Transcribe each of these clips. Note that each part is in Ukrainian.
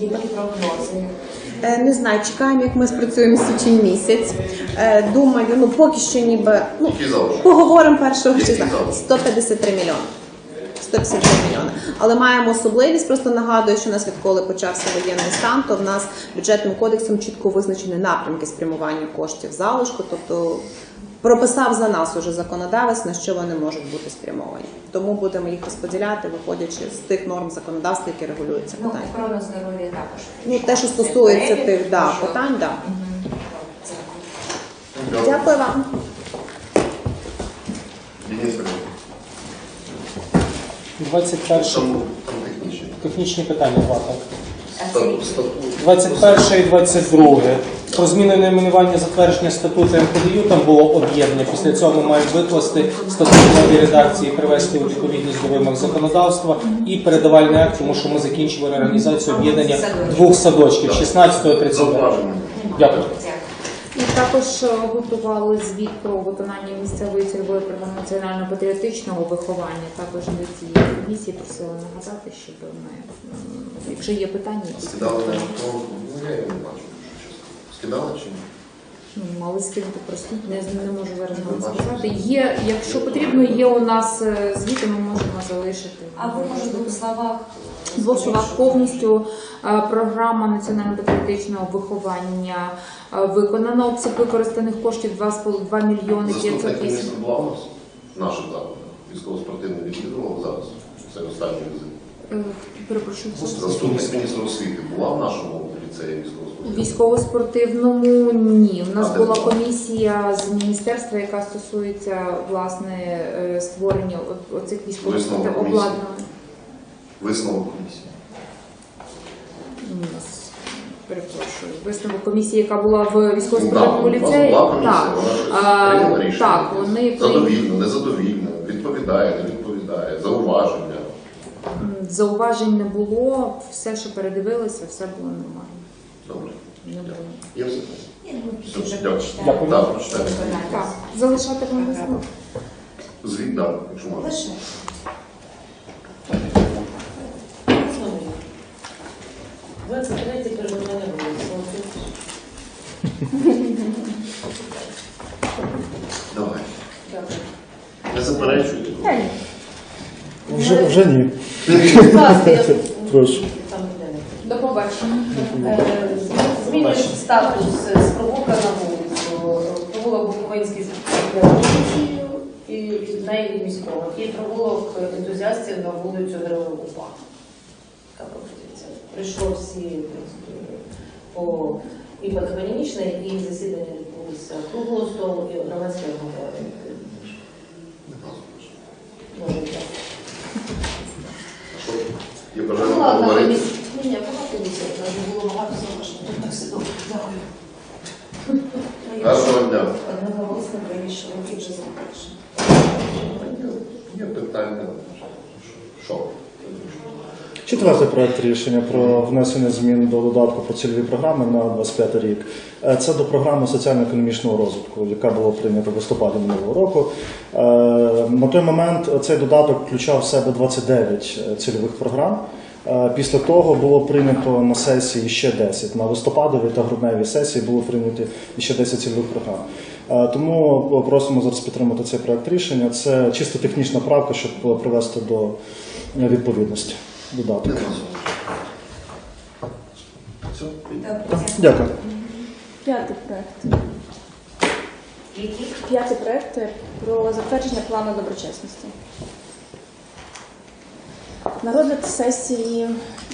Які прогнози? Е, Не знаю, чекаємо, як ми спрацюємо січень місяць. Е, Думаю, ну поки що ніби ну, поговоримо першого числа. залишки? 153 мільйони. 153 мільйони. Але маємо особливість, просто нагадую, що у нас відколи почався воєнний стан, то в нас бюджетним кодексом чітко визначені напрямки спрямування коштів залишку, тобто прописав за нас уже законодавець, на що вони можуть бути спрямовані. Тому будемо їх розподіляти, виходячи з тих норм законодавства, які регулюють це Ну, питання. охорона здоров'я також. Ну, те, що стосується Перелік, тих да, що- питань, да. Дякую. Дякую вам. Денис Валерійович, 21 там, там технічні. питання це статут. 21 і 22. Про зміну найменування затвердження статуту МПДЮ там було об'єднання. Після цього ми маємо викласти статут в новій редакції, привести у відповідність до вимог законодавства і передавальний акт, тому що ми закінчили реорганізацію об'єднання двох садочків 16 і 30. Зауваження. Дякую. Дякую. І також готували звіт про виконання місцевої цільової програми національно-патріотичного виховання. Також для цієї комісії просили нагадати, щоб ми, якщо є питання, які Скидали чи ні? ну, мали скинути просто не, не можу зараз вам сказати. Є, якщо потрібно, є у нас е, звіти, ми можемо залишити. А ви може в двох словах? В двох словах повністю е, програма національно-патріотичного виховання е, виконана. Обсяг використаних коштів 2,5 мільйони 500 Заступник тисяч. міністра в наших закладах. Військово-спортивний відвідував зараз. Це останній візит. Е, Перепрошую. Заступник міністра освіти була в нашому ліцеї У військово-спортивному? ні. У нас А була комісія з міністерства, яка стосується власне е, створення оцих військових обладнання. Висновок комісії. Перепрошую. Висновок комісії, яка була в військово-спортивному Ну, ліцеї. була комісія, Так, вона А, так, вони. Задовільно, незадовільно, відповідає, не відповідає, зауваження. Зауважень не було, все, що передивилися, все було нормально. Добре. Не було. Є все? Я вже дякую. Так, прочитайте. Так, залишати вам висновок. Звіт, так, якщо можна. Лише. Давай. Дякую. Не заперечуйте. Вже, вже ні. Будь ласка, я Прошу. До побачення. Е, статус з провулка на вулицю. Провулок Буковинський з і від неї міського. І провулок ентузіастів на вулицю Героїв УПА. Така пропозиція. Прийшло всі по і патогонічне, і засідання відбулося круглого столу, і громадське обговорення. Може, так. Що? Є Ну, бажання ладно, поговорити? комісія. Ні, ні, була комісія, нас було багато зауважень. Тут так все добре. Дякую. Гарного дня. Одноголосно вирішили, вже запрошені. Є питання. Що? Четвертий проект рішення про внесення змін до додатку про цільові програми на 25 рік. Е, Це до програми соціально-економічного розвитку, яка була прийнята в листопаді минулого року. Е, На той момент цей додаток включав в себе 29 цільових програм. Е, Після того було прийнято на сесії ще 10. На листопадовій та грудневій сесії було прийнято ще 10 цільових програм. Е, Тому просимо зараз підтримати цей проект рішення. Це чисто технічна правка, щоб привести до е, відповідності додаток. Дякую. П'ятий проєкт. П'ятий проєкт про затвердження плану доброчесності. На розгляд сесії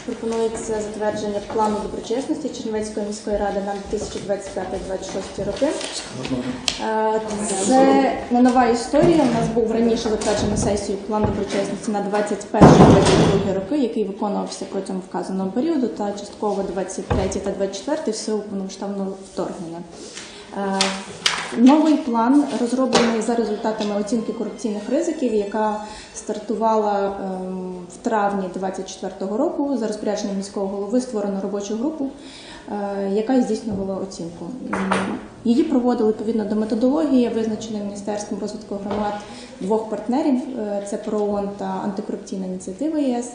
пропонується затвердження плану доброчесності Чернівецької міської ради на 2025-2026 роки. Е, Це не нова історія. У нас був раніше затверджений сесією план доброчесності на 21-22 роки, який виконувався протягом вказаного періоду, та частково 23 та 24 в силу повномасштабного вторгнення. Новий план розроблений за результатами оцінки корупційних ризиків, яка стартувала ем, в травні 2024 року. За розпорядженням міського голови створено робочу групу, е, яка здійснювала оцінку. Її проводили відповідно до методології, визначеної Міністерством розвитку громад двох партнерів: е, це ПРООН та антикорупційна ініціатива ЄС.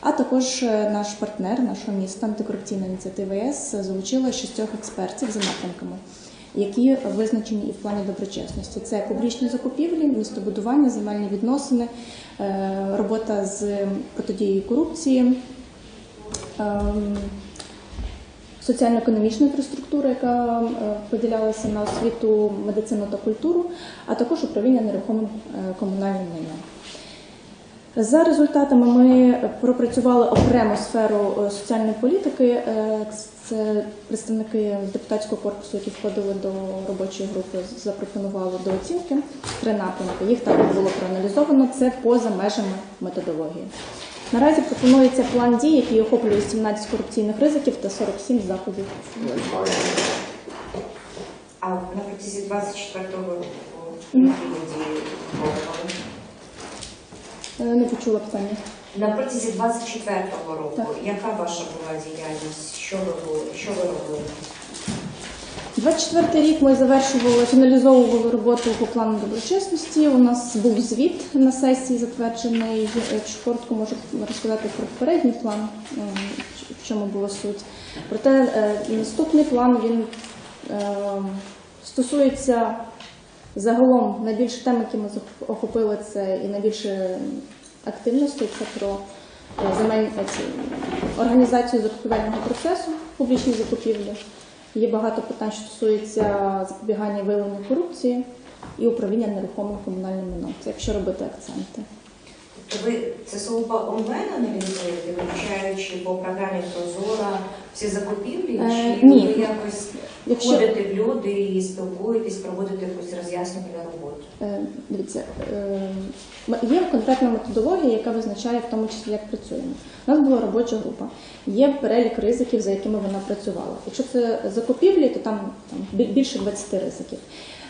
А також е, наш партнер нашого міста антикорупційна ініціатива ЄС залучила шістьох експертів за напрямками які визначені і в плані доброчесності. Це публічні закупівлі, містобудування, земельні відносини, е, робота з протидією корупції, ем, соціально-економічна інфраструктура, яка е, поділялася на освіту, медицину та культуру, а також управління нерухомим е, комунальним майном. За результатами ми пропрацювали окрему сферу соціальної політики. Це представники депутатського корпусу, які входили до робочої групи, запропонували до оцінки три напрямки. Їх також було проаналізовано. Це поза межами методології. Наразі пропонується план дій, який охоплює 17 корупційних ризиків та 47 заходів. А на протязі 24-го року які дії? Е, Не почула питання. На протязі 24-го року, Так. яка ваша була діяльність? Що ви були? Що ви робили? 24 рік ми завершували, фіналізовували роботу по плану доброчесності. У нас був звіт на сесії затверджений. Якщо коротко можу розказати про попередній план, ем, в чому була суть. Проте е, наступний план він ем, стосується загалом найбільше тем, які ми охопили, це і найбільше активності це про е, земель е, організацію закупівельного процесу, публічні закупівлі. Є багато питань, що стосується запобігання і виявлення корупції і управління нерухомим комунальним майном. Це якщо робити акценти. Тобто ви це сугубо онлайн аналізуєте, вивчаючи по програмі Прозора всі закупівлі? Е, Чи ні. ви якось Якщо входите в люди і спілкуєтесь, проводите якусь роз'яснювальну роботу? Е, Дивіться, е, є конкретна методологія, яка визначає в тому числі, як працюємо. У нас була робоча група, є перелік ризиків, за якими вона працювала. Якщо це закупівлі, то там, там більше 20 ризиків.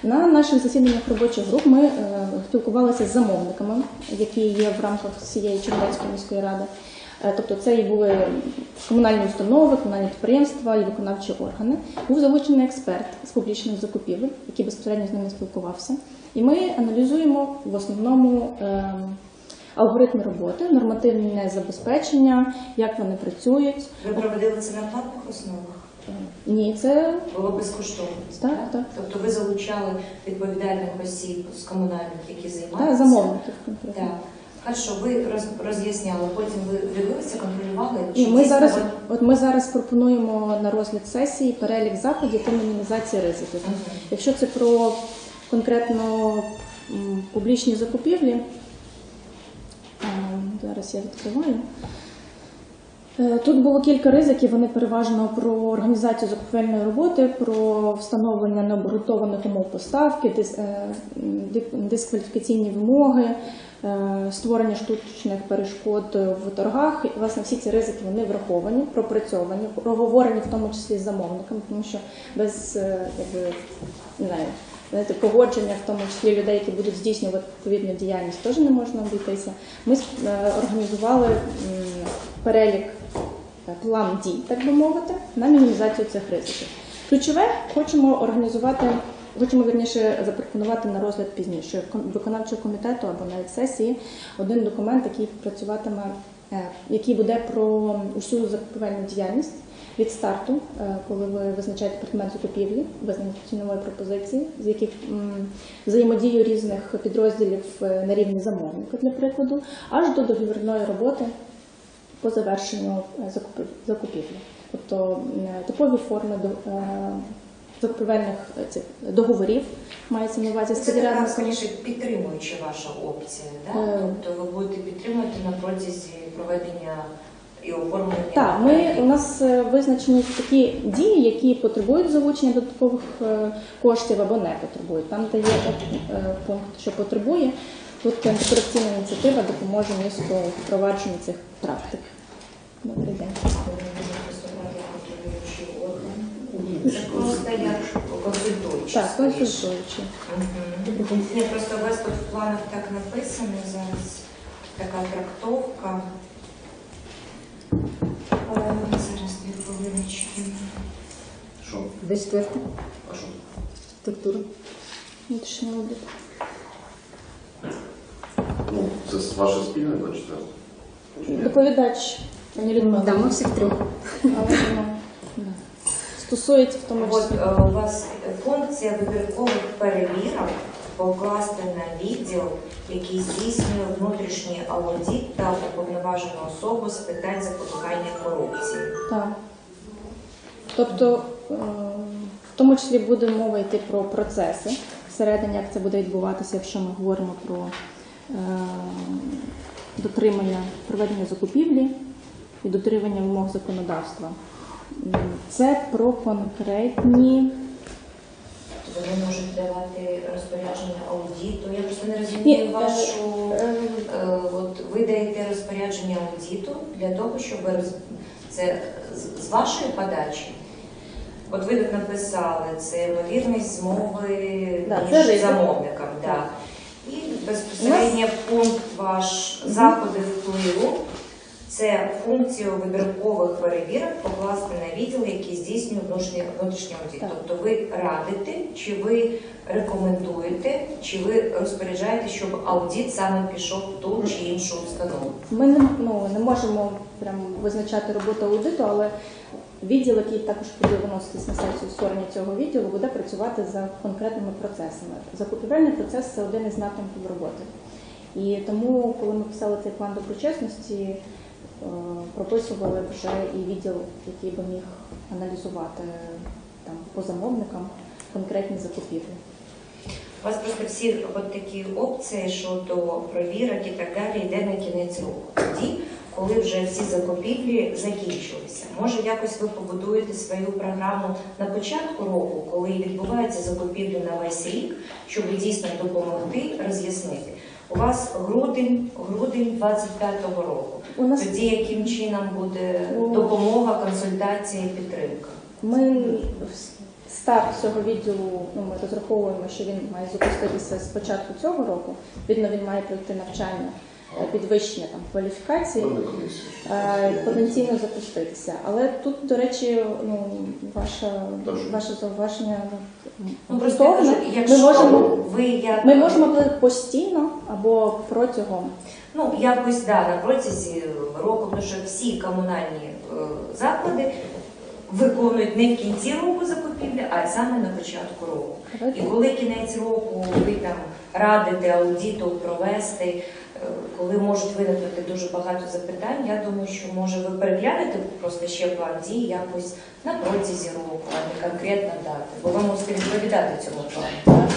На наших засіданнях робочих груп ми е, спілкувалися з замовниками, які є в рамках всієї Чернівецької міської ради. Е, Тобто це і були комунальні установи, комунальні підприємства і виконавчі органи. Був залучений експерт з публічних закупівель, який безпосередньо з ними спілкувався. І ми аналізуємо в основному ем, алгоритми роботи, нормативне забезпечення, як вони працюють. Ви проводили це на платних основах? Е, Ні, це Було безкоштовно? Так, так. Тобто ви залучали відповідальних осіб з комунальних, які займаються? та, замовників конкретно. Так. Хорошо, ви роз- роз'ясняли, потім ви дивилися, контролювали? І ми зараз, ви- от ми зараз пропонуємо на розгляд сесії перелік заходів та мінімізації ризиків. Угу. Якщо це про конкретно публічні закупівлі, ем, зараз я відкриваю. Е, Тут було кілька ризиків. Вони переважно про організацію закупівельної роботи, про встановлення необґрунтованих умов поставки, е, дискваліфікаційні вимоги, е, створення штучних перешкод в торгах. І, власне, всі ці ризики вони враховані, пропрацьовані, проговорені в тому числі з замовниками, тому що без якби, не знаєте, погодження, в тому числі людей, які будуть здійснювати відповідну діяльність, теж не можна обійтися. Ми організували перелік план дій, так би мовити, на мінімізацію цих ризиків. Ключове хочемо організувати, хочемо вірніше запропонувати на розгляд пізніше кон- виконавчого комітету або навіть сесії один документ, який працюватиме, е, який буде про усю закупівельну діяльність від старту, е, коли ви визначаєте предмет закупівлі, визнані цінової пропозиції, з яких взаємодію різних підрозділів е, на рівні замовника, для прикладу, аж до договірної роботи по завершенню е, закупівлі. Тобто е, типові форми е, закупівельних цих договорів мається на увазі з Це така підрядниками. скоріше підтримуюча ваша опція, да? Е. тобто ви будете підтримувати на протязі проведення і оформлення. Так, ми у нас е, визначені такі дії, які потребують залучення додаткових е, коштів або не потребують. Там, де є е, пункт, що потребує, тут антикорупційна ініціатива допоможе місту в впровадженні цих практик. Добрий день. Так, консультуючи. Ні, просто у вас тут в планах так написано зараз. Така трактовка. Зараз дві хвилиночки. Що? Де четверте? А що? Структура. Внутрішній аудит. Ну, це ваше спільне 24? Доповідач, пані Людмила. Да, ми всіх трьох. Стосується в тому От числі. е, у вас функція вибіркових перевірок покласти на відділ, який здійснює внутрішній аудит та уповноважену особу з питань запобігання корупції. Так. Тобто, е, в тому числі буде мова йти про процеси всередині, як це буде відбуватися, якщо ми говоримо про дотримання проведення закупівлі і дотримання вимог законодавства. Це про конкретні. Вони можуть давати розпорядження аудиту. Я просто не розумію е, вашу. е, Е, От ви даєте розпорядження аудиту для того, щоб це з- з вашої подачі. От ви тут написали, це ймовірність змови Да, між замовником. Да. Безпосередньо пункт ваш заходи впливу. Це функцію вибіркових перевірок покласти на відділ, який здійснює внутрішній внутрішній аудит. Тобто ви радите, чи ви рекомендуєте, чи ви розпоряджаєте, щоб аудит саме пішов в ту чи іншу установу. Ми не, ну, не можемо прям визначати роботу аудиту, але відділ, який також буде виноситись на сесію створення цього відділу, буде працювати за конкретними процесами. Закупівельний процес це один із напрямків роботи. І тому, коли ми писали цей план доброчесності, е, прописували вже і відділ, який би міг аналізувати там по замовникам конкретні закупівлі. У вас просто всі от такі опції щодо провірок і так далі йде на кінець року. Тоді, коли вже всі закупівлі закінчилися. Може, якось ви побудуєте свою програму на початку року, коли відбуваються закупівлі на весь рік, щоб дійсно допомогти роз'яснити. У вас грудень, грудень 25-го року. У нас Тоді яким чином буде допомога, консультація і підтримка? Ми старт цього відділу ну, ми розраховуємо, що він має запуститися з початку цього року. Відповідно, він має пройти навчання, підвищення там кваліфікації, комісія. е, потенційно запуститися. Але тут, до речі, ну ваша ваше зауваження ну, Ну обґрунтоване. Ми можемо ви як ми можемо бути постійно або протягом. Ну, якось да, на протязі року, тому що всі комунальні е, заклади виконують не в кінці року закупівлі, а саме на початку року. І коли кінець року ви там радите аудиту провести, е, коли можуть виникнути дуже багато запитань, я думаю, що може ви переглянете просто ще план дій якось на протязі року, а не конкретно дати, бо ви мусите відповідати цьому плану. так?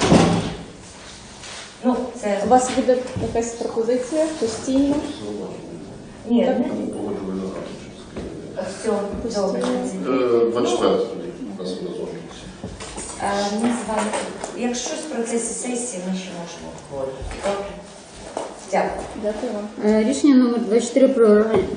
Ну, це У вас буде якась пропозиція постійно. ні, Так. не рада. Все, добре. Е, 24 тоді. у нас вона зовні. Е, Ми з вами, якщо в процесі сесії, ми ще можемо обговорити. Добре. Дякую. Дякую вам. Е, Рішення номер 24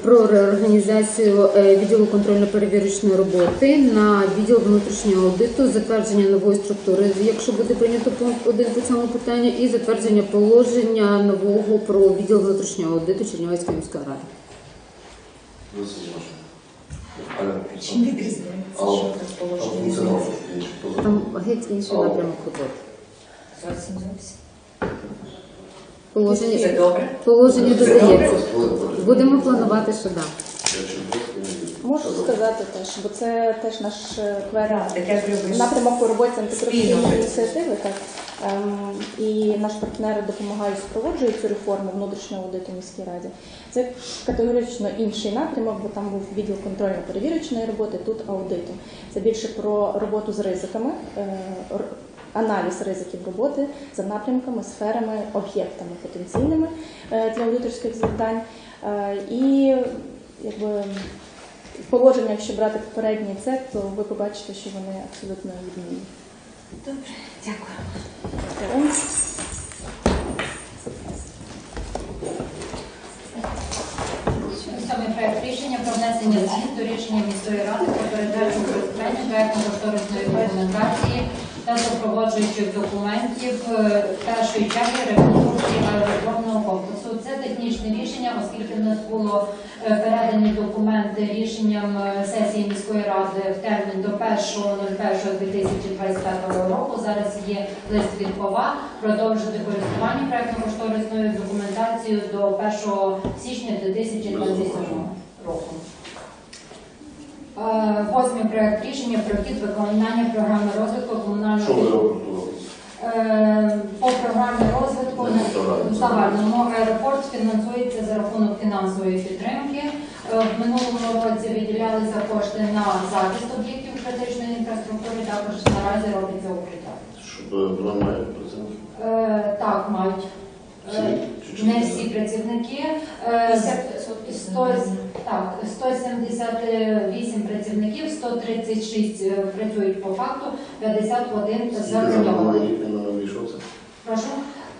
про, реорганізацію е, відділу контрольно-перевірочної роботи на відділ внутрішнього аудиту, затвердження нової структури, якщо буде прийнято пункт 1 по цьому питанню, і затвердження положення нового про відділ внутрішнього аудиту Чернівецької міської ради. Чим відрізняється, функціонал різниця? Там геть інший напрямок роботи. Зовсім зовсім. Положення, положення додається. Будемо планувати, що так. Можу сказати теж, бо це теж наш е, люблю. напрямок у роботі антикорупційної ініціативи. Так. Ем, і наші партнери допомагають супроводжують цю реформу внутрішнього аудиту в міській раді. Це категорично інший напрямок, бо там був відділ контрольно-перевірочної роботи, тут аудиту. Це більше про роботу з ризиками, е, аналіз ризиків роботи за напрямками, сферами, об'єктами потенційними е, для аудиторських завдань. Е, І якби положення, якщо брати попередній це, то ви побачите, що вони абсолютно відмінні. Добре, дякую. Саме проєкт проект рішення про внесення змін до рішення міської ради про передачу користування проектно-кошторисної документації та супроводжуючих документів е, першої черги реконструкції аеродромного комплексу. Це технічне рішення, оскільки в нас було е, передані документи рішенням е, сесії міської ради в термін до 1.01.2025 року. Зараз є лист від ПОВА продовжити користування проектно-кошторисною документацією до 1 січня 2027 року. Восьмий проект рішення про хід виконання програми розвитку комунального Що ви робите? Е, по програмі розвитку загальному аеропорт фінансується за рахунок фінансової підтримки. Е, В минулому році виділялися кошти на захист об'єктів критичної інфраструктури. Також наразі робиться укриття. Щоб вона має працівників? Е, Так, мають. Всі? Е, Чи- чи- Не всі працівники. Е, сто- Так, 178 працівників, 136 е, працюють по факту, 51 Скільки за це? Прошу.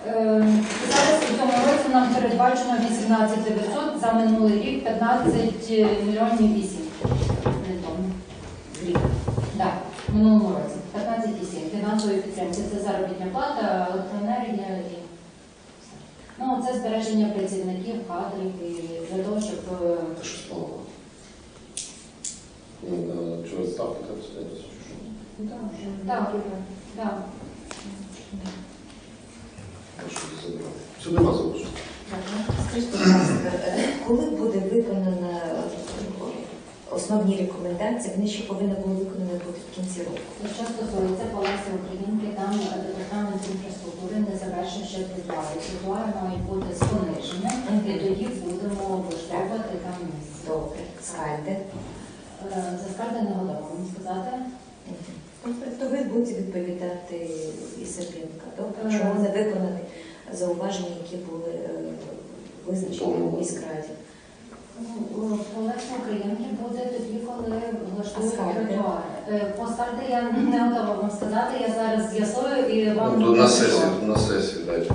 Е, Зараз у цьому році нам передбачено 18 900, за минулий рік 15 мільйонів 8. Рік. Так, в минулому році 15,7 фінансової підтримки. Це заробітня плата, електроенергія і все. ну це збереження працівників, кадрів і для того, щоб Це Та щось мало. Ну, е, Чи відставки так стоять? що? так, так. Що це за брак? Сюди нас залишили. Скажіть, будь ласка, е, коли буде виконана е, основні рекомендації, вони ще повинні були виконані бути в кінці року. Що стосується Палаці Українки, там е, департамент інфраструктури не завершив ще тротуари. Тротуари мають бути з пониженням, і тоді будемо облаштовувати там місце. Добре, скальде. Е, За скарги не готова вам сказати. То ви будете відповідати і Серпінка, добре? Ага. Чому не виконані зауваження, які були е, визначені в міськраді? Ну, буде тоді, коли влаштують скарги? Е, По скарги я не готова вам сказати, я зараз з'ясую і вам Ну, то на сесії, на сесії дайте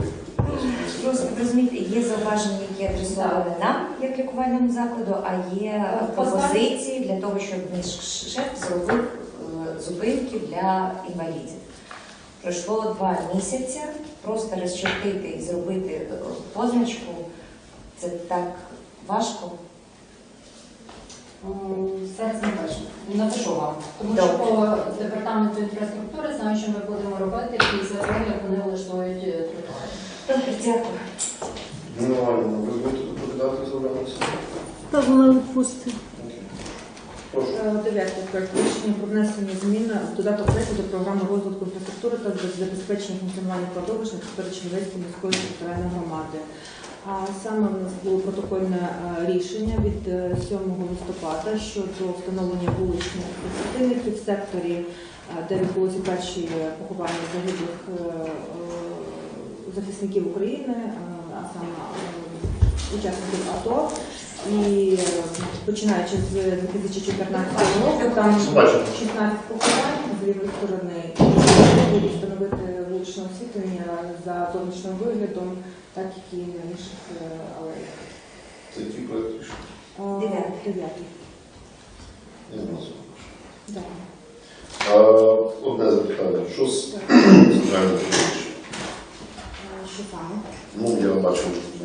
Просто розумієте, є зауваження, які адресовані нам як лікувальному закладу, а є пропозиції для того, щоб шеф зробив е, зупинки для інвалідів. Пройшло два місяці, просто розчертити і зробити позначку. Це так важко. М, Зараз напишу. Вам. Тому що по департаменту інфраструктури знаю, що ми будемо робити після того, як вони влаштують е, тротуари. Добре, дякую. Ну, Іванівна, ви будете доповідати за? Та вона відпустить. Е, Дев'яте проект рішення про внесення змін в додаток 10 до програми розвитку інфраструктури та забезпечення функціонування кладовищ на території Чернівецької міської територіальної громади. А саме в нас було протокольне е, рішення від е, 7 листопада щодо встановлення вуличних світильників в секторі, е, де відбулися перші е, поховання загиблих е, е, захисників України, е, а саме е, учасників АТО. І е, починаючи з 2014 року, там Бачимо. 16 поховань з лівої сторони, будуть встановити вуличне освітлення за зовнішнім виглядом, так як і на інших е, алеях. Це ті? Е, Дев'ятий. Дев'ятий. Я знаю. Да. Одне запитання. Що з центральним приміщенням? Е, Що саме? Ну, я бачив